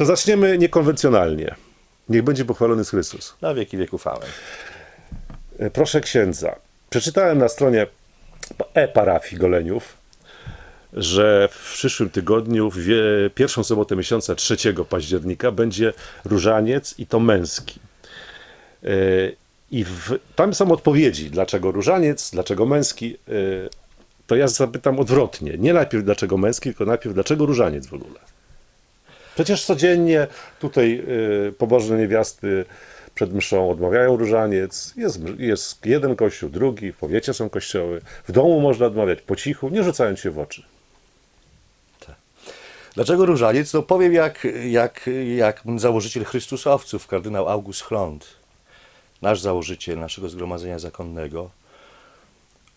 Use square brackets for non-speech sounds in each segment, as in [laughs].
To zaczniemy niekonwencjonalnie. Niech będzie pochwalony Chrystus. Na wieki wieków amen. E, Proszę księdza. Przeczytałem na stronie e-parafii Goleniów, że w przyszłym tygodniu, w pierwszą sobotę miesiąca 3 października, będzie różaniec i to męski. E, I w, tam są odpowiedzi, dlaczego różaniec, dlaczego męski. E, To ja zapytam odwrotnie. Nie najpierw dlaczego męski, tylko najpierw dlaczego różaniec w ogóle. Przecież codziennie tutaj y, pobożne niewiasty przed mszą odmawiają różaniec. Jest, jest jeden kościół, drugi, w powiecie są kościoły. W domu można odmawiać po cichu, nie rzucając się w oczy. Dlaczego różaniec? No powiem jak, jak, jak założyciel Chrystusowców, kardynał August Chlont, nasz założyciel naszego zgromadzenia zakonnego.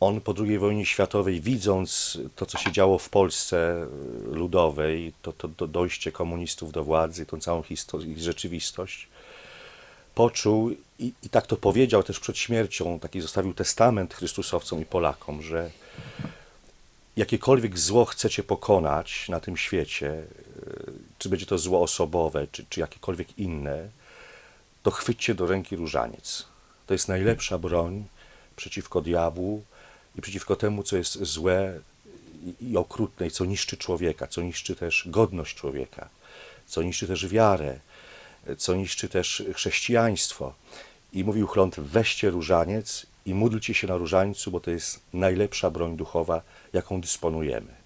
On po II wojnie światowej, widząc to, co się działo w Polsce y, ludowej, to, to, to dojście komunistów do władzy, tą całą histo- ich rzeczywistość, poczuł i, i tak to powiedział też przed śmiercią, taki zostawił testament Chrystusowcom i Polakom, że jakiekolwiek zło chcecie pokonać na tym świecie, e, czy będzie to zło osobowe, czy, czy jakiekolwiek inne, to chwyćcie do ręki różaniec. To jest najlepsza broń przeciwko diabłu i przeciwko temu, co jest złe i, okrutne, i co niszczy człowieka, co niszczy też godność człowieka, co niszczy też wiarę, co niszczy też chrześcijaństwo. I mówił Chląd, weźcie różaniec i módlcie się na różańcu, bo to jest najlepsza broń duchowa, jaką dysponujemy.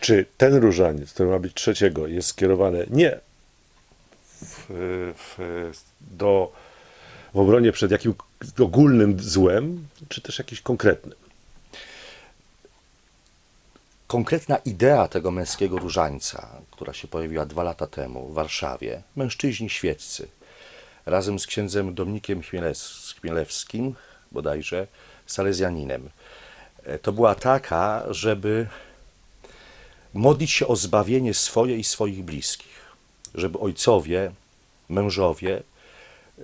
Czy ten różaniec, który ma być trzeciego, jest skierowany nie w, w, do, w obronie przed jakim ogólnym złem, czy też jakimś konkretnym? Konkretna idea tego męskiego różańca, która się pojawiła dwa lata temu w Warszawie, mężczyźni świeccy, razem z księdzem Dominikiem Chmielew- Chmielewskim, bodajże salezjaninem, e, to była taka, żeby modlić się o zbawienie swoje i swoich bliskich, żeby ojcowie, mężowie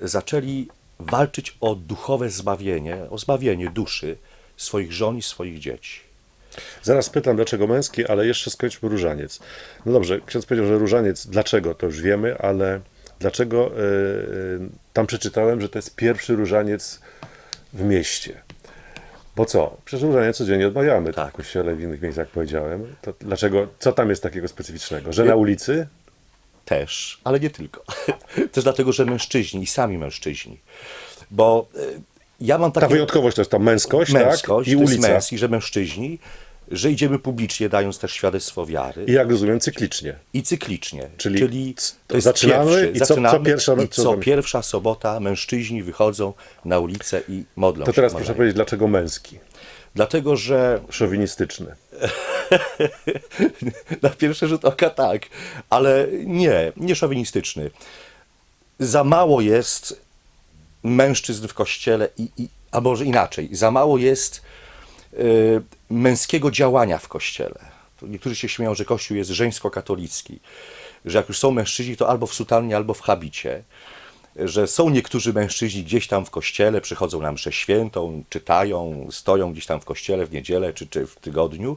zaczęli walczyć o duchowe zbawienie, o zbawienie duszy swoich żon i swoich dzieci. Zaraz pytam, dlaczego męski, ale jeszcze skończmy różaniec. No dobrze, ksiądz powiedział, że różaniec, dlaczego, to już wiemy, ale dlaczego, e, tam przeczytałem, że to jest pierwszy różaniec w mieście. Bo co? Przecież różaniec codziennie odmawiamy tak. W kościele, w innych miejscach powiedziałem. To dlaczego, co tam jest takiego specyficznego? Że na ulicy? Też, ale nie tylko. [laughs] Też dlatego, że mężczyźni i sami mężczyźni. Bo e, ja mam Ta takie wyjątkowość to jest ta męskość, męskość, tak? I to ulica. męski, że mężczyźni, że idziemy publicznie, dając też świadectwo wiary I jak rozumiem, cyklicznie. i cyklicznie. Czyli c- to jest zaczynamy pierwszy, i co- co zaczynamy pierwsza- i co co pierwsza sobota mężczyźni wychodzą na ulicę i modlą To się. teraz modlą. proszę powiedzieć, dlaczego męski? Dlatego, że Szowinistyczny. [laughs] Na pierwszy rzut oka tak, ale nie, nie szowinistyczny. Za mało jest mężczyzn w kościele, i, i, a może inaczej, za mało jest y, męskiego działania w kościele. Niektórzy się śmieją, że kościół jest żeńsko-katolicki, że jak już są mężczyźni, to albo w sutannie, albo w habicie. Że są niektórzy mężczyźni gdzieś tam w kościele, przychodzą na mszę świętą, czytają, stoją gdzieś tam w kościele w niedzielę czy, czy w tygodniu,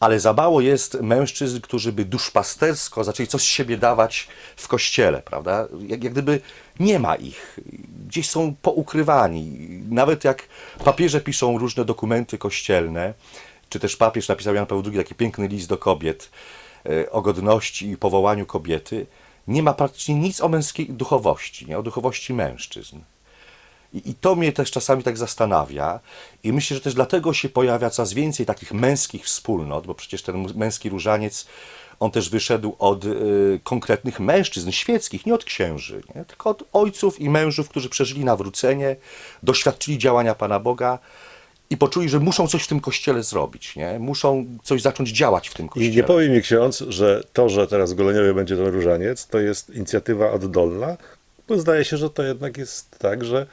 ale za mało jest mężczyzn, którzy by duszpastersko zaczęli coś z siebie dawać w kościele, prawda? Jak, jak gdyby nie ma ich. Gdzieś są poukrywani. Nawet jak papieże piszą różne dokumenty kościelne, czy też papież napisał Jan Paweł II taki piękny list do kobiet e, o godności i powołaniu kobiety, nie ma praktycznie nic o męskiej duchowości, nie? o duchowości mężczyzn. I, I to mnie też czasami tak zastanawia. I myślę, że też dlatego się pojawia coraz więcej takich męskich wspólnot, bo przecież ten męski różaniec, on też wyszedł od y, konkretnych mężczyzn świeckich, nie od księży, nie? tylko od ojców i mężów, którzy przeżyli nawrócenie, doświadczyli działania Pana Boga i poczuli, że muszą coś w tym kościele zrobić, nie? muszą coś zacząć działać w tym I kościele. nie powie mi ksiądz, że to, że teraz w Goleniowie będzie ten różaniec, to jest inicjatywa oddolna, bo zdaje się, że to jednak jest tak, że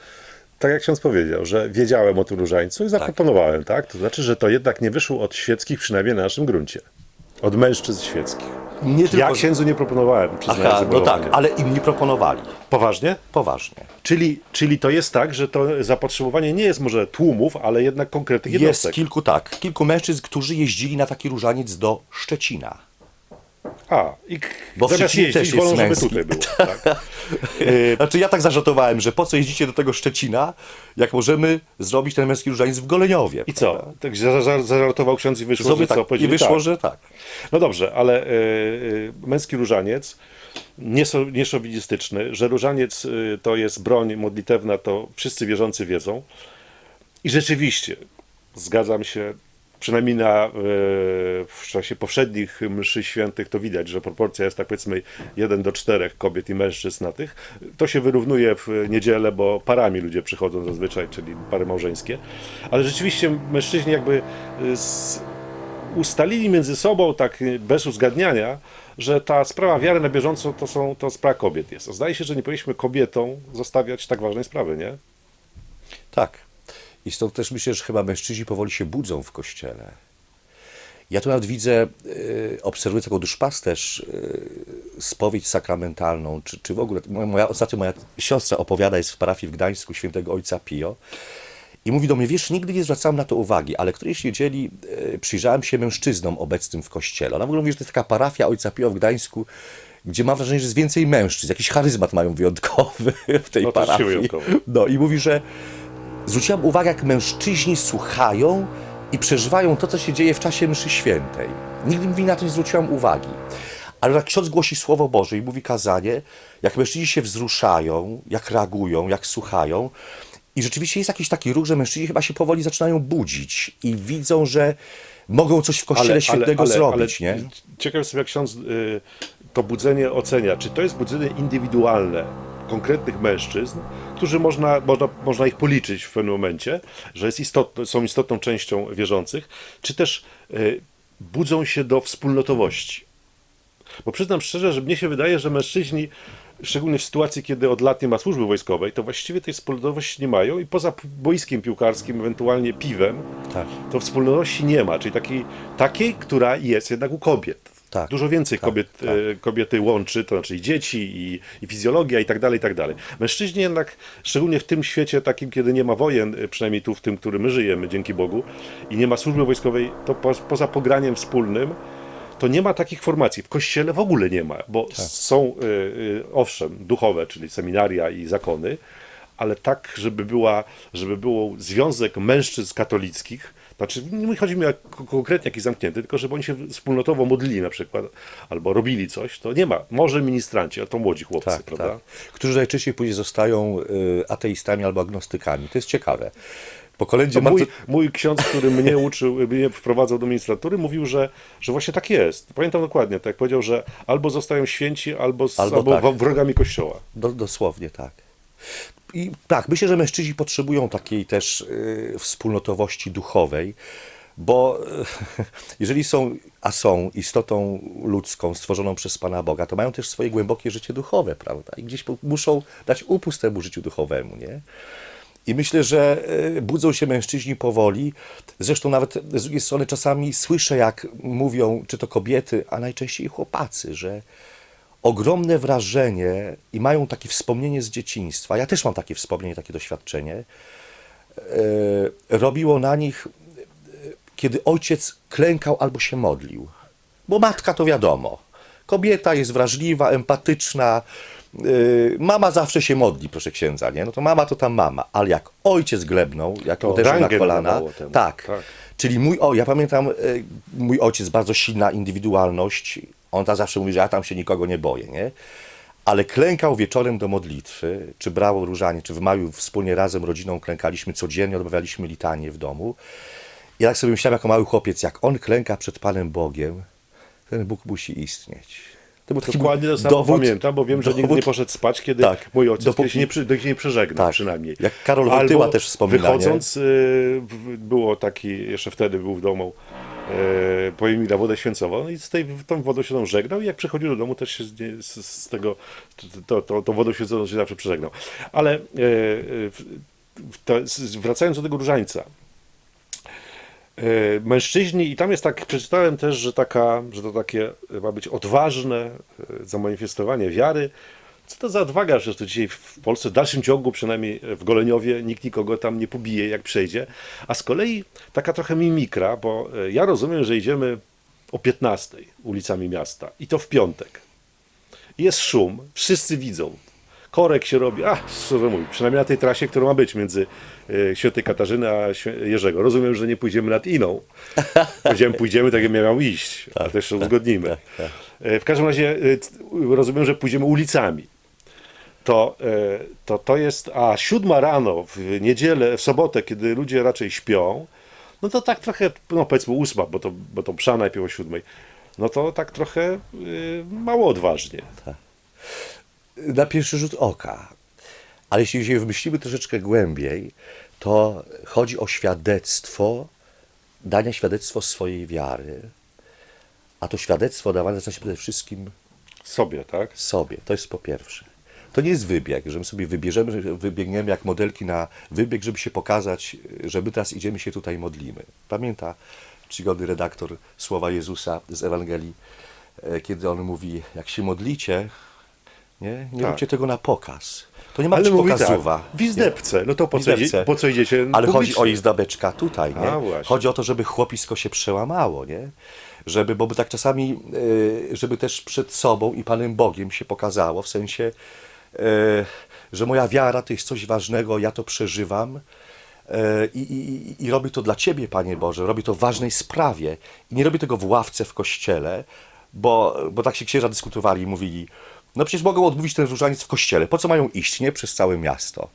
tak jak ksiądz powiedział, że wiedziałem o tym różańcu i zaproponowałem, tak? To znaczy, że to jednak nie wyszło od świeckich, przynajmniej na naszym gruncie. Od mężczyzn świeckich. Nie Ja tylko... księdzu nie proponowałem, przyznaję Aha, no tak, ale inni proponowali. Poważnie? Poważnie. Czyli, czyli to jest tak, że to zapotrzebowanie nie jest może tłumów, ale jednak konkretnych jednostek. Jest kilku tak, kilku mężczyzn, którzy jeździli na taki różaniec do Szczecina. A, i Bo zamiast Szczecinie jeździć, też jest wolą, żeby męski. tutaj było. [laughs] Tak. [laughs] Znaczy ja tak zażartowałem, że po co jeździcie do tego Szczecina, jak możemy zrobić ten męski różaniec w Goleniowie. I co? Tak za- za- zażartował ksiądz i wyszło, Zrobię że co? tak, I Powiedzieli wyszło, tak. że tak. No dobrze, ale y, y, męski różaniec, nie, so, nie szowinistyczny, że różaniec y, to jest broń modlitewna, to wszyscy wierzący wiedzą. I rzeczywiście, zgadzam się, przynajmniej na, y, w czasie powszednich mszy świętych to widać, że proporcja jest tak powiedzmy 1 do 4 kobiet i mężczyzn na tych. To się wyrównuje w niedzielę, bo parami ludzie przychodzą zazwyczaj, czyli pary małżeńskie. Ale rzeczywiście mężczyźni jakby y, z, ustalili między sobą, tak y, bez uzgadniania, że ta sprawa wiary na bieżąco to, są, to sprawa kobiet jest. Zdaje się, że nie powinniśmy kobietom zostawiać tak ważnej sprawy, nie? Tak. I stąd też myślę, że chyba mężczyźni powoli się budzą w kościele. Ja tu nawet widzę, y, obserwując jako duszpasterz, y, spowiedź sakramentalną, czy, czy w ogóle, moja, ostatnio moja siostra opowiada, jest w parafii w Gdańsku świętego ojca Pio i mówi do mnie, wiesz, nigdy nie zwracałem na to uwagi, ale którejś niedzieli y, przyjrzałem się mężczyznom obecnym w kościele. Ona w ogóle mówi, że to jest taka parafia ojca Pio w Gdańsku, gdzie mam wrażenie, że jest więcej mężczyzn, jakiś charyzmat mają wyjątkowy w tej No parafii. No i mówi, że zwróciłam uwagę, jak mężczyźni słuchają i przeżywają to, co się dzieje w czasie mszy świętej. Nigdy mi na to nie zwróciłam uwagi. Ale jak ksiądz głosi Słowo Boże i mówi kazanie, jak mężczyźni się wzruszają, jak reagują, jak słuchają, i rzeczywiście jest jakiś taki ruch, że mężczyźni chyba się powoli zaczynają budzić i widzą, że mogą coś w kościele świętego zrobić, nie? Ciekaw jestem, jak ksiądz y, to budzenie ocenia. Czy to jest budzenie indywidualne konkretnych mężczyzn, którzy można, można, można ich policzyć w pewnym momencie, że jest istotne, są istotną częścią wierzących, czy też y, budzą się do wspólnotowości? Bo przyznam szczerze, że mnie się wydaje, że mężczyźni, szczególnie w sytuacji, kiedy od lat nie ma służby wojskowej, to właściwie tej wspólnotowości nie mają i poza boiskiem piłkarskim, ewentualnie piwem, Tak. to wspólnotowości nie ma, czyli takiej, takiej która jest jednak u kobiet. Tak, Dużo więcej tak, kobiet, tak. e, kobiety łączy, to znaczy i dzieci, i, i fizjologia, i tak dalej, i tak dalej. Mężczyźni jednak, szczególnie w tym świecie takim, kiedy nie ma wojen, e, przynajmniej tu w tym, w którym my żyjemy, dzięki Bogu, i nie ma służby wojskowej, to po, poza pograniem wspólnym, to nie ma takich formacji. W kościele w ogóle nie ma, bo Tak. są, y, y, owszem, duchowe, czyli seminaria i zakony, ale tak, żeby, była, żeby był związek mężczyzn katolickich, znaczy nie chodzi mi o konkretnie jakiś zamknięty, tylko żeby oni się wspólnotowo modlili na przykład, albo robili coś, to nie ma. Może ministranci, ale to młodzi chłopcy, Tak, prawda? tak. Którzy najczęściej później zostają y, ateistami albo agnostykami. To jest ciekawe. Po kolędzie To mój, bardzo... mój ksiądz, który mnie [laughs] uczył, mnie wprowadzał do ministratury, mówił, że, że właśnie tak jest. Pamiętam dokładnie, tak powiedział, że albo zostają święci, albo, Albo albo, tak. wrogami kościoła. Do, dosłownie tak. I tak, myślę, że mężczyźni potrzebują takiej też y, wspólnotowości duchowej, bo y, [laughs] jeżeli są, a są istotą ludzką stworzoną przez Pana Boga, to mają też swoje głębokie życie duchowe, prawda? I gdzieś muszą dać upust temu życiu duchowemu, nie? I myślę, że y, budzą się mężczyźni powoli. Zresztą nawet z drugiej strony czasami słyszę, jak mówią, czy to kobiety, a najczęściej chłopacy, że ogromne wrażenie i mają takie wspomnienie z dzieciństwa. Ja też mam takie wspomnienie, takie doświadczenie. E, robiło na nich, e, kiedy ojciec klękał albo się modlił. Bo matka to wiadomo. Kobieta jest wrażliwa, empatyczna. e, Mama zawsze się modli, proszę księdza, nie? No to mama to tam mama, ale jak ojciec glebnął, jak To uderzył na kolana, tak, Tak. Czyli mój, o, ja pamiętam, mój ojciec, bardzo silna indywidualność. On ta zawsze mówi, że ja tam się nikogo nie boję, nie? Ale klękał wieczorem do modlitwy, czy brał różanie, czy w maju wspólnie razem rodziną klękaliśmy codziennie, odmawialiśmy litanie w domu. I tak sobie myślałem jako mały chłopiec, jak on klęka przed Panem Bogiem, ten Bóg musi istnieć. To był taki Dokładnie to samo pamiętam, bo wiem, że nigdy dowód- nie poszedł spać, kiedy Tak. mój ojciec Dopóki- Dopóki... się nie, nigdzie nie przeżegnał Tak. przynajmniej. Jak Karol Wojtyła też wspomina, Wychodząc, y, było taki, jeszcze wtedy był w domu, pojem mi na wodę święcową no i z tej tą wodą się tam żegnał i jak przychodził do domu też się z, z, tego, to, to, to wodą święconą się zawsze przeżegnał. Ale w- w- to, wracając do tego różańca, E, mężczyźni, i tam jest tak, przeczytałem też, że, taka, że to takie e, ma być odważne e, zamanifestowanie wiary. Co to za odwaga, że to dzisiaj w Polsce w dalszym ciągu, przynajmniej w Goleniowie, nikt nikogo tam nie pobije, jak przejdzie. A z kolei taka trochę mimikra, bo e, ja rozumiem, że idziemy o 15 ulicami miasta i to w piątek. Jest szum, wszyscy widzą. Korek się robi, a szczerze mówiąc, przynajmniej na tej trasie, która ma być między e, Świętej Katarzyny a Jerzego. Rozumiem, że nie pójdziemy nad Iną. Powiedziałem, pójdziemy tak, jak miał iść, a też uzgodnimy. E, W każdym razie rozumiem, że pójdziemy ulicami to, e, to to jest, a siódma rano w niedzielę, w sobotę, kiedy ludzie raczej śpią, no to tak trochę, no powiedzmy ósma, bo to, bo to msza najpierw o siódmej, no to tak trochę y, mało odważnie. na pierwszy rzut oka. Ale jeśli się wymyślimy troszeczkę głębiej, to chodzi o świadectwo, dania świadectwo swojej wiary. A to świadectwo dawane się przede wszystkim Sobie, tak? sobie. To jest po pierwsze. To nie jest wybieg, że my sobie wybierzemy, wybiegniemy jak modelki na wybieg, żeby się pokazać, że my teraz idziemy się tutaj modlimy. Pamięta czcigodny redaktor słowa Jezusa z Ewangelii, e, kiedy on mówi, jak się modlicie, nie, nie Tak. róbcie tego na pokaz. To nie ma Ale mówi pokazuwa. tak, w izdebce, no to po co, idzie, po co idziecie Ale chodzi publicznie? o izdabeczka tutaj, nie? A. Chodzi o to, żeby chłopisko się przełamało, nie? Żeby, bo by tak czasami, e, żeby też przed sobą i Panem Bogiem się pokazało, w sensie, że moja wiara to jest coś ważnego, ja to przeżywam e, i, i, i robię to dla Ciebie, Panie Boże, robię to w ważnej sprawie i nie robię tego w ławce w kościele, bo, bo tak się księża dyskutowali i mówili, no przecież mogą odmówić ten różaniec w kościele, po co mają iść, nie? Przez całe miasto.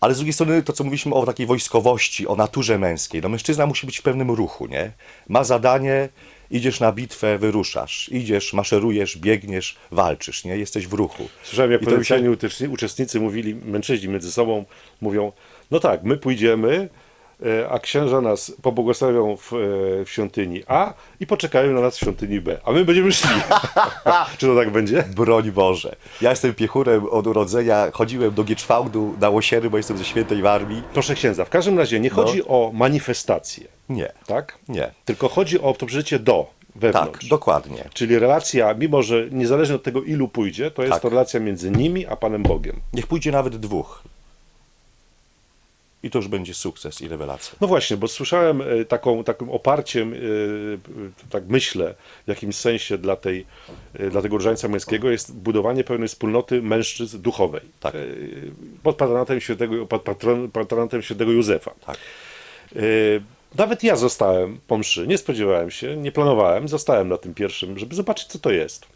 Ale z drugiej strony to, co mówiliśmy o takiej wojskowości, o naturze męskiej. No mężczyzna musi być w pewnym ruchu, nie? Ma zadanie, idziesz na bitwę, wyruszasz. Idziesz, maszerujesz, biegniesz, walczysz, nie? Jesteś w ruchu. Słyszałem, jak I to mi się- uczestnicy mówili, mężczyźni między sobą mówią, no tak, my pójdziemy, a księża nas pobłogosławią w, e, w świątyni A i poczekają na nas w świątyni B, a my będziemy szli. [laughs] Czy to tak będzie? Broń Boże. Ja jestem piechurem od urodzenia, chodziłem do Gieczwałdu na Łosiery, bo jestem ze świętej Warmii. Proszę księdza, w każdym razie nie chodzi o manifestację, Nie. tak? Nie. Tylko chodzi o to przeżycie do, wewnątrz. Tak, dokładnie. Czyli relacja, mimo że niezależnie od tego ilu pójdzie, to jest Tak. to relacja między nimi a Panem Bogiem. Niech pójdzie nawet dwóch. I to już będzie sukces i rewelacja. No właśnie, bo słyszałem e, taką, takim oparciem, e, tak myślę, w jakimś sensie dla, tej, e, dla tego różańca męskiego jest budowanie pewnej wspólnoty mężczyzn duchowej. Tak. Pod patronatem świętego, pod patron, patronatem świętego Józefa. Tak. Nawet ja zostałem po mszy, nie spodziewałem się, nie planowałem, zostałem na tym pierwszym, żeby zobaczyć, co to jest.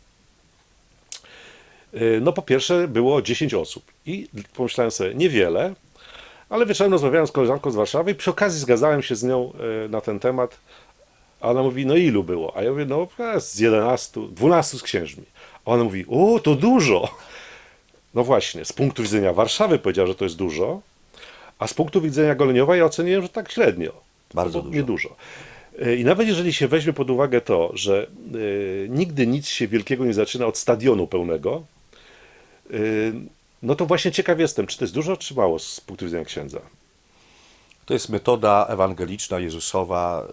No po pierwsze było 10 osób i pomyślałem sobie, niewiele, ale wieczorem rozmawiałem z koleżanką z Warszawy i przy okazji zgadzałem się z nią e, na ten temat. A ona mówi, no ilu było? A ja mówię, no z 11, 12 z księżmi. A ona mówi, o, to dużo. No właśnie, z punktu widzenia Warszawy powiedziała, że to jest dużo, a z punktu widzenia Goleniowa ja oceniłem, że tak średnio. Bardzo dużo. E, I nawet jeżeli się weźmie pod uwagę to, że e, nigdy nic się wielkiego nie zaczyna od stadionu pełnego, e, no to właśnie ciekaw jestem, czy to jest dużo, czy mało z punktu widzenia księdza. To jest metoda ewangeliczna, Jezusowa,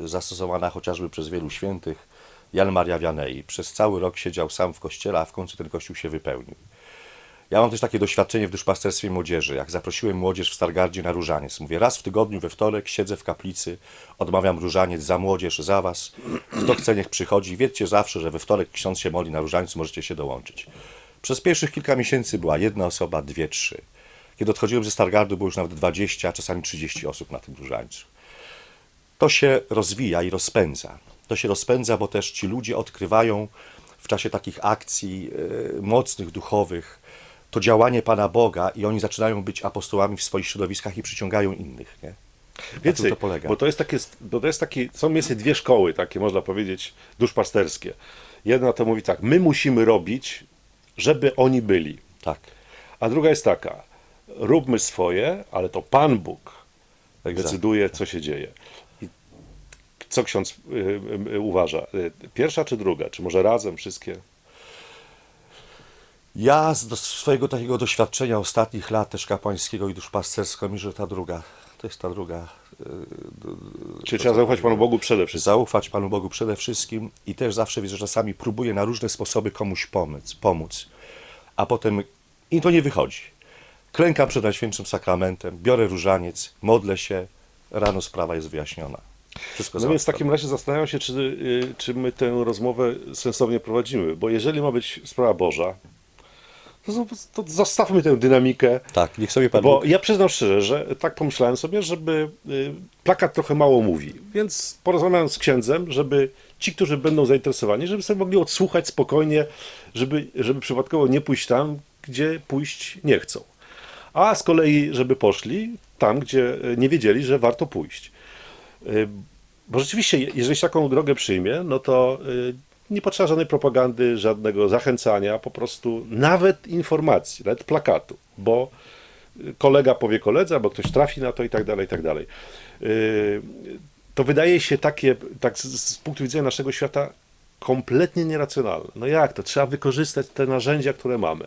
y, zastosowana chociażby przez wielu świętych. Jan Maria Wianei przez cały rok siedział sam w kościele, a w końcu ten kościół się wypełnił. Ja mam też takie doświadczenie w duszpasterstwie młodzieży. Jak zaprosiłem młodzież w Stargardzie na różaniec, mówię raz w tygodniu, we wtorek siedzę w kaplicy, odmawiam różaniec za młodzież, za was. Kto chce, niech przychodzi. Wiedzcie zawsze, że we wtorek ksiądz się modli na różańcu, możecie się dołączyć. Przez pierwszych kilka miesięcy była jedna osoba, dwie, trzy. Kiedy odchodziłem ze Stargardu, było już nawet 20, a czasami 30 osób na tym różańcu. To się rozwija i rozpędza. To się rozpędza, bo też ci ludzie odkrywają w czasie takich akcji e, mocnych, duchowych, to działanie Pana Boga i oni zaczynają być apostołami w swoich środowiskach i przyciągają innych. Nie? Więcej, to polega. bo to jest takie, bo to jest takie, są miejsce dwie szkoły, takie można powiedzieć, duszpasterskie. Jedna to mówi tak, my musimy robić, żeby oni byli. Tak. A druga jest taka, róbmy swoje, ale to Pan Bóg Egzakt. decyduje, co się dzieje. I co ksiądz y, y, y, uważa? Pierwsza czy druga? Czy może razem wszystkie? Ja z do swojego takiego doświadczenia ostatnich lat też kapłańskiego i duszpasterskiego myślę, że ta druga, to jest ta druga. Czy trzeba zaufać Panu Bogu przede wszystkim? Zaufać Panu Bogu przede wszystkim i też zawsze widzę, że czasami próbuję na różne sposoby komuś pomóc, pomóc, a potem i to nie wychodzi. Klękam przed Najświętszym Sakramentem, biorę różaniec, modlę się, rano sprawa jest wyjaśniona. Wszystko No więc w takim razie zastanawiam się, czy, y, czy my tę rozmowę sensownie prowadzimy, bo jeżeli ma być sprawa Boża, to, zostawmy tę dynamikę, Tak, niech sobie Pan bo ja przyznam szczerze, że tak pomyślałem sobie, żeby y, plakat trochę mało mówi, więc porozmawiałem z księdzem, żeby ci, którzy będą zainteresowani, żeby sobie mogli odsłuchać spokojnie, żeby, żeby przypadkowo nie pójść tam, gdzie pójść nie chcą. A z kolei, żeby poszli tam, gdzie y, nie wiedzieli, że warto pójść. Y, Bo rzeczywiście, je- jeżeli się taką drogę przyjmie, no to nie potrzeba żadnej propagandy, żadnego zachęcania, po prostu nawet informacji, nawet plakatu, bo y, kolega powie koledze, albo ktoś trafi na to i tak dalej, i tak dalej. Y, To wydaje się takie, tak z, z punktu widzenia naszego świata, kompletnie nieracjonalne. No jak to? Trzeba wykorzystać te narzędzia, które mamy.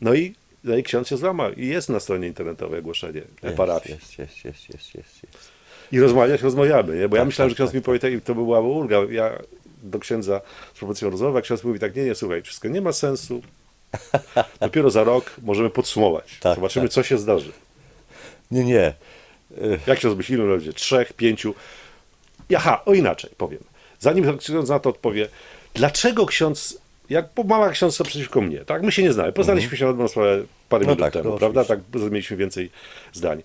No i, no i ksiądz się złamał i jest na stronie internetowej ogłoszenie Jest, parafii. Jest, jest, jest, jest, jest, jest. I rozmawiać rozmawiamy, nie? bo ja Tak, myślałem, tak, że ksiądz tak, mi powie tak, i to by była ulga. Ja do księdza z propozycją rozmowy, a ksiądz mówi tak, nie, nie, słuchaj, wszystko nie ma sensu. [laughs] Dopiero za rok możemy podsumować. Tak, Zobaczymy, tak. co się zdarzy. Nie, nie. Jak ksiądz myśli, ilu będzie? Trzech, pięciu? Aha, o inaczej powiem. Zanim ksiądz na to odpowie, dlaczego ksiądz, jak bo mała ksiądz to przeciwko mnie, tak? My się nie znamy. Poznaliśmy się na sprawę parę Mhm. No minut tak, temu, no prawda? oczywiście. Tak, mieliśmy więcej zdań.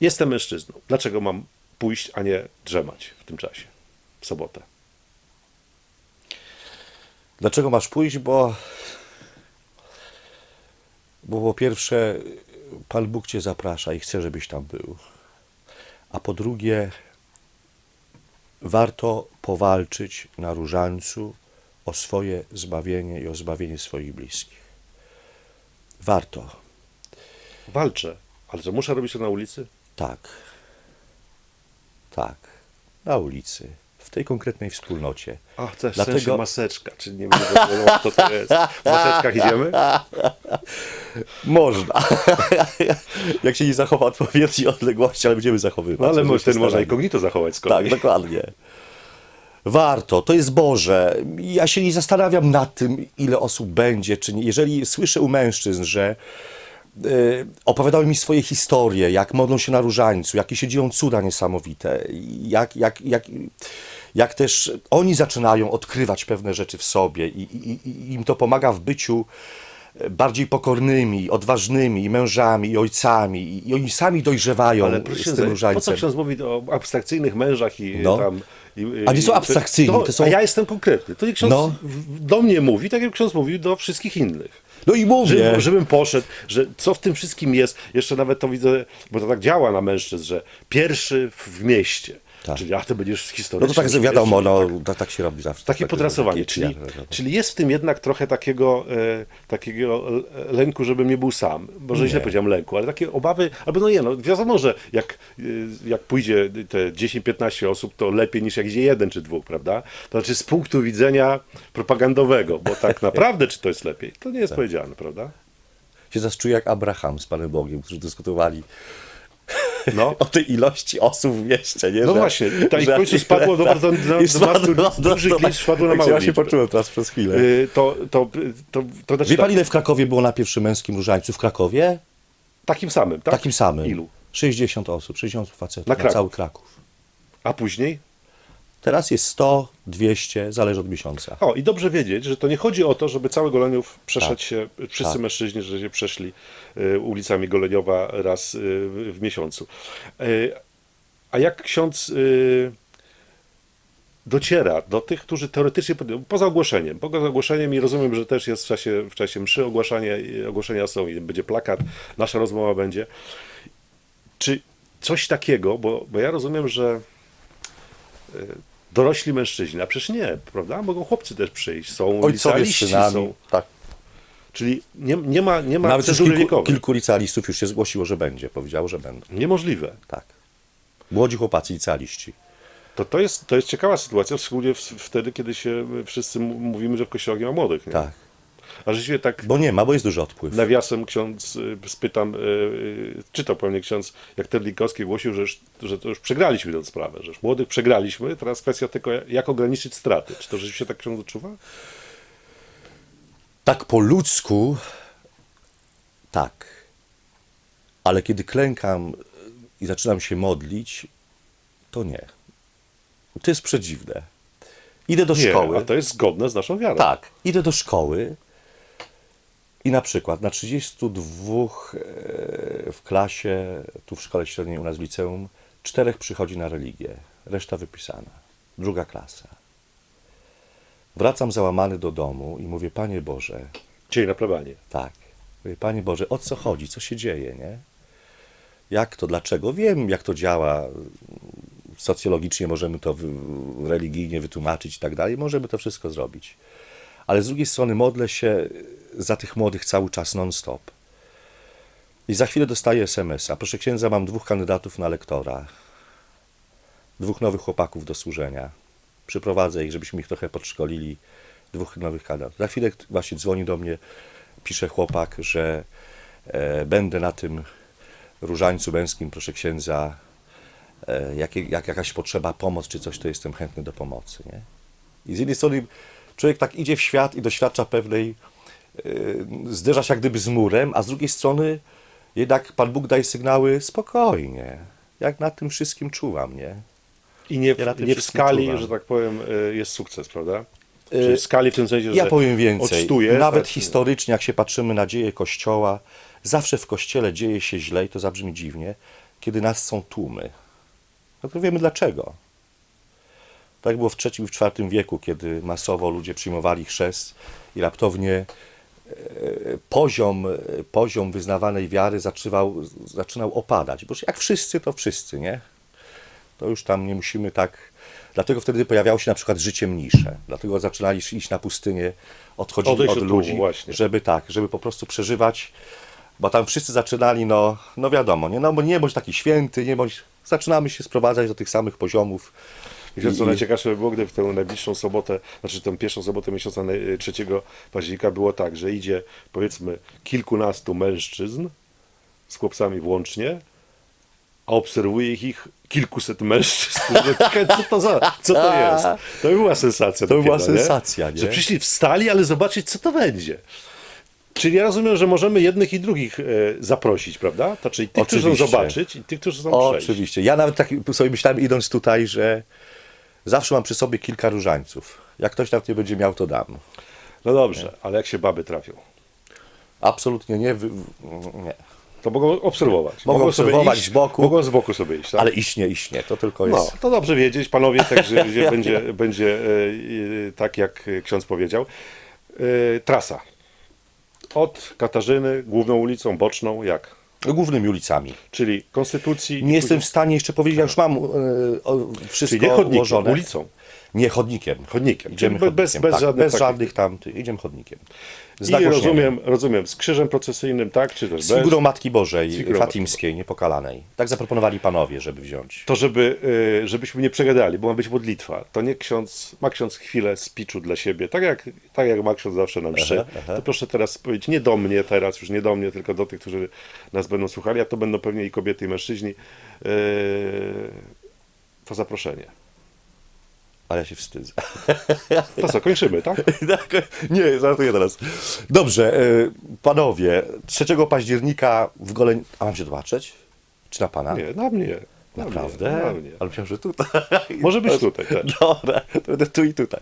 Jestem mężczyzną. Dlaczego mam pójść, a nie drzemać w tym czasie, w sobotę? Dlaczego masz pójść? Bo, bo po pierwsze, Pan Bóg Cię zaprasza i chce, żebyś tam był. A po drugie, warto powalczyć na różańcu o swoje zbawienie i o zbawienie swoich bliskich. Warto, Walczę, ale że muszę robić to na ulicy? Tak. Tak. Na ulicy, w tej konkretnej wspólnocie. A, też Dlatego- sensie maseczka, czy nie będę wiadomo, kto to jest. W maseczkach idziemy? [laughs] Można. [laughs] Jak się nie zachowa odpowiedniej odległości, ale będziemy zachowywać. No ale ten się można inkognito zachować z Tak, kolei. dokładnie. Warto, to jest Boże. Ja się nie zastanawiam nad tym, ile osób będzie, czy nie. Jeżeli słyszę u mężczyzn, że opowiadały mi swoje historie, jak modlą się na różańcu, jakie się dzieją cuda niesamowite, jak, jak, jak, jak też oni zaczynają odkrywać pewne rzeczy w sobie i, i, i im to pomaga w byciu bardziej pokornymi, odważnymi i mężami, i ojcami, i, oni sami dojrzewają Ale proszę z tym księdza, po co różańcem. ksiądz mówi o abstrakcyjnych mężach i No. tam... I, A nie są abstrakcyjni, To, to są- A ja jestem konkretny. To nie ksiądz No. do mnie mówi, tak jak ksiądz mówił do wszystkich innych. No i mówię. Żebym, żebym poszedł, że co w tym wszystkim jest, jeszcze nawet to widzę, bo to tak działa na mężczyzn, że pierwszy w mieście. Tak. Czyli a ty będziesz No historyczny. to tak wiadomo, no, tak, tak się robi zawsze. Takie Tak, podrasowanie, takie czyli, czyli jest w tym jednak trochę takiego, e, takiego lęku, żebym nie był sam. Może źle powiedziałem lęku, ale takie obawy, albo no nie, no wiadomo, że jak, e, jak pójdzie te 10-15 osób, to lepiej niż jak idzie jeden czy dwóch, prawda? To znaczy z punktu widzenia propagandowego, bo tak [laughs] naprawdę czy to jest lepiej, to nie jest Tak. powiedziane, prawda? się zastczuję jak Abraham z Panem Bogiem, którzy dyskutowali No. [laughs] o tej ilości osób w mieście, nie? No Że- właśnie, i tak w że- końcu spadło do bardzo- do- dużych liczb, spadło na Ja się poczułem teraz przez chwilę. Y, To, to, to, to znaczy Wie pan tak, ile w Krakowie było na pierwszym męskim różańcu? W Krakowie? takim samym, tak? Takim samym. Ilu? 60 osób, 60 facetów Na na, Kraków. cały Kraków. A później? Teraz jest 100, 200, zależy od miesiąca. O, i dobrze wiedzieć, że to nie chodzi o to, żeby cały Goleniów przeszedł Tak. się, wszyscy Tak. mężczyźni, że się przeszli y, ulicami Goleniowa raz y, w miesiącu. Y, a jak ksiądz y, dociera do tych, którzy teoretycznie, poza ogłoszeniem, poza ogłoszeniem i rozumiem, że też jest w czasie, w czasie mszy ogłaszanie, ogłoszenia są i będzie plakat, nasza rozmowa będzie. Czy coś takiego, bo, bo ja rozumiem, że y, dorośli mężczyźni, a przecież nie, prawda? Mogą chłopcy też przyjść, są Ojcowie z licealiści, synami. są, Tak. czyli nie, nie ma, nie ma Nawet cenzury kilku, wiekowej. kilku licealistów już się zgłosiło, że będzie. Powiedziało, że będą. Niemożliwe. Tak. Młodzi chłopacy licealiści. To, to, jest, to jest ciekawa sytuacja, szczególnie w, wtedy, kiedy się wszyscy m- mówimy, że w kościołach nie ma młodych. Nie? Tak. A rzeczywiście tak Bo nie ma, bo jest duży odpływ. nawiasem ksiądz y, spytam, y, y, czytał pewnie ksiądz, jak Terlikowski głosił, że, już, że to już przegraliśmy tę sprawę, że już młodych przegraliśmy, teraz kwestia tylko jak ograniczyć straty. Czy to rzeczywiście tak ksiądz odczuwa? Tak po ludzku, tak. Ale kiedy klękam i zaczynam się modlić, to nie. To jest przedziwne. Idę do Nie, szkoły. a to jest zgodne z naszą wiarą. Tak, idę do szkoły i na przykład na 32 e, w klasie, tu w szkole średniej u nas w liceum, czterech przychodzi na religię, reszta wypisana. Druga klasa. Wracam załamany do domu i mówię, Panie Boże, Dzień na plebanie. tak, mówię, Panie Boże, o co chodzi, co się dzieje, nie? Jak to, dlaczego? Wiem, jak to działa. Socjologicznie możemy to religijnie wytłumaczyć i tak dalej. Możemy to wszystko zrobić. Ale z drugiej strony modlę się za tych młodych cały czas non-stop. I za chwilę dostaję SMS-a. Proszę księdza, mam dwóch kandydatów na lektora. Dwóch nowych chłopaków do służenia. Przyprowadzę ich, żebyśmy ich trochę podszkolili. Dwóch nowych kandydatów. Za chwilę właśnie dzwoni do mnie, pisze chłopak, że e, będę na tym różańcu męskim, proszę księdza, e, jak, jak jakaś potrzeba, pomoc czy coś, to jestem chętny do pomocy. Nie? I z jednej strony człowiek tak idzie w świat i doświadcza pewnej, e, zderza się jak gdyby z murem, a z drugiej strony jednak Pan Bóg daje sygnały spokojnie. Jak nad tym wszystkim czuwam, nie? I nie, Ja na nie w skali, czuwam. że tak powiem, y, jest sukces, prawda? Czyli w skali w tym sensie, Ja że powiem więcej. odcztuje, Nawet tak, historycznie, jak się patrzymy na dzieje Kościoła, zawsze w Kościele dzieje się źle, i to zabrzmi dziwnie, kiedy nas są tłumy. No to wiemy dlaczego. Tak było w III i w IV wieku, kiedy masowo ludzie przyjmowali chrzest i raptownie e, poziom, poziom wyznawanej wiary zaczywał, zaczynał opadać. Bo jak wszyscy, to wszyscy, nie? to już tam nie musimy tak. Dlatego wtedy pojawiało się na przykład życie mniejsze. Dlatego zaczynali iść na pustynię, odchodzili Odejść od od ludzi, właśnie. żeby tak, żeby po prostu przeżywać, bo tam wszyscy zaczynali, no, no wiadomo, nie, no nie bądź taki święty, nie bądź, zaczynamy się sprowadzać do tych samych poziomów. Wiesz co, I- najciekawsze by było, gdyby w tę najbliższą sobotę, znaczy tę pierwszą sobotę miesiąca naj- 3 października było tak, że idzie powiedzmy kilkunastu mężczyzn z chłopcami włącznie, a obserwuje ich, ich kilkuset mężczyzn. [laughs] Co to, za, co to [laughs] jest? To by była sensacja. To by była dopiero, nie? sensacja, nie? Że przyszli, wstali, ale zobaczyć, co to będzie. Czyli ja rozumiem, że możemy jednych i drugich e, zaprosić, prawda? To czyli tych, którzy chcą Oczywiście. zobaczyć i tych, którzy chcą przejść. Oczywiście. Ja nawet tak sobie myślałem, idąc tutaj, że zawsze mam przy sobie kilka różańców. Jak ktoś nawet nie będzie miał, to dam. No dobrze, ale jak się baby trafią? Absolutnie nie. Wy... nie. To mogą obserwować. Mogą sobie obserwować iść, z boku. Mogą z boku sobie iść, tak? Ale iść nie, iść nie. To tylko No, jest. to dobrze wiedzieć, panowie, także [laughs] będzie, będzie e, e, tak, jak ksiądz powiedział. E, trasa. Od Katarzyny, główną ulicą, boczną, jak? Głównymi ulicami. Czyli Konstytucji. Nie jestem w stanie jeszcze powiedzieć, ja już mam e, o, wszystko Czyli nie chodnikiem, ułożone. ulicą. Nie chodnikiem. Chodnikiem. Idziemy Czyli bez- chodnikiem. bez tak, żadnych bez takich- żadnych tam. ty- Idziemy chodnikiem. Z I nagłośnieniem. rozumiem, rozumiem, z krzyżem procesyjnym, tak? Czy też Z bez? figurą Matki Bożej, figurą fatimskiej, niepokalanej. Tak zaproponowali panowie, żeby wziąć. To żeby, e, żebyśmy nie przegadali, bo ma być modlitwa. To nie ksiądz, ma ksiądz chwilę spiczu dla siebie, tak jak, tak jak ma ksiądz zawsze na mszy. Aha, aha. To proszę teraz powiedzieć, nie do mnie teraz, już nie do mnie, tylko do tych, którzy nas będą słuchali, a to będą pewnie i kobiety, i mężczyźni. e, To zaproszenie. Ale ja się wstydzę. [laughs] To co, kończymy, tak? [laughs] nie, żartuję teraz. Dobrze, e, panowie, 3 października w Goleń... A mam się zobaczyć? Czy na pana? Nie, na mnie. Na Naprawdę? Na mnie. Ale myślałem, że tutaj. [laughs] Może być tutaj też. Dobra, to będę tu i tutaj.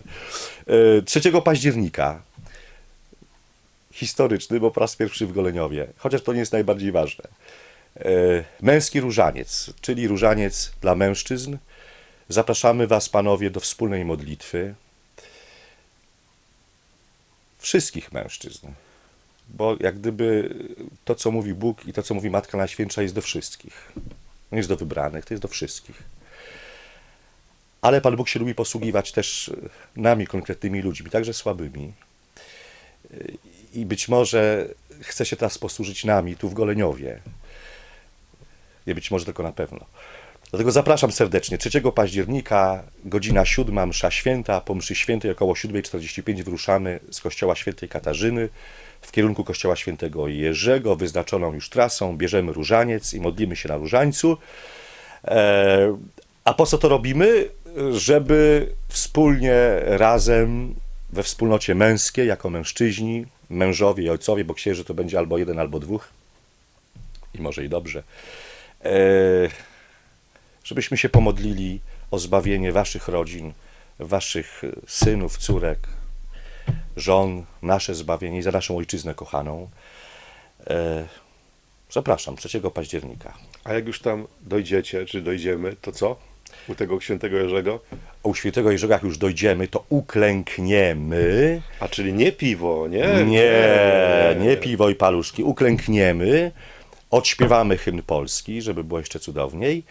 E, 3 października. Historyczny, bo po raz pierwszy w Goleniowie. Chociaż to nie jest najbardziej ważne. E, Męski różaniec, czyli różaniec dla mężczyzn. Zapraszamy Was, panowie, do wspólnej modlitwy. Wszystkich mężczyzn. Bo jak gdyby to, co mówi Bóg i to, co mówi Matka Najświętsza, jest do wszystkich. Nie jest do wybranych, to jest do wszystkich. Ale Pan Bóg się lubi posługiwać też nami, konkretnymi ludźmi, także słabymi. I być może chce się teraz posłużyć nami tu w Goleniowie. Nie być może tylko na pewno. Dlatego zapraszam serdecznie. 3 października, godzina 7, msza święta. Po mszy świętej około 7.45 wyruszamy z kościoła świętej Katarzyny w kierunku kościoła świętego Jerzego, wyznaczoną już trasą. Bierzemy różaniec i modlimy się na różańcu. E, a po co to robimy? Żeby wspólnie, razem, we wspólnocie męskiej, jako mężczyźni, mężowie i ojcowie, bo księży to będzie albo jeden, albo dwóch, i może i dobrze, e, żebyśmy się pomodlili o zbawienie waszych rodzin, waszych synów, córek, żon, nasze zbawienie i za naszą ojczyznę kochaną. E, zapraszam 3 października. A jak już tam dojdziecie, czy dojdziemy, to co? U tego świętego Jerzego? U świętego Jerzego, jak już dojdziemy, to uklękniemy. A czyli nie piwo, nie? Nie, nie piwo i paluszki. Uklękniemy, odśpiewamy hymn polski, żeby było jeszcze cudowniej.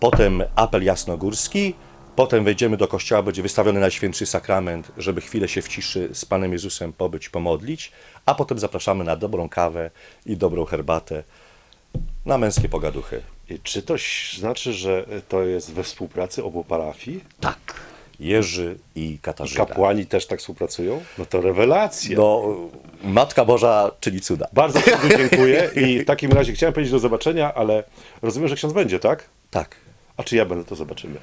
Potem apel jasnogórski. Potem wejdziemy do kościoła, będzie wystawiony Najświętszy Sakrament, żeby chwilę się w ciszy z Panem Jezusem pobyć, pomodlić. A potem zapraszamy na dobrą kawę i dobrą herbatę, na męskie pogaduchy. I Czy to znaczy, że to jest we współpracy obu parafii? Tak. Jerzy i Katarzyna. Kapłani też tak współpracują? No to rewelacja. No, Matka Boża czyni cuda. Bardzo księdzu [laughs] dziękuję i w takim razie chciałem powiedzieć do zobaczenia, ale rozumiem, że ksiądz będzie, tak? Tak. A czy ja będę, to zobaczymy.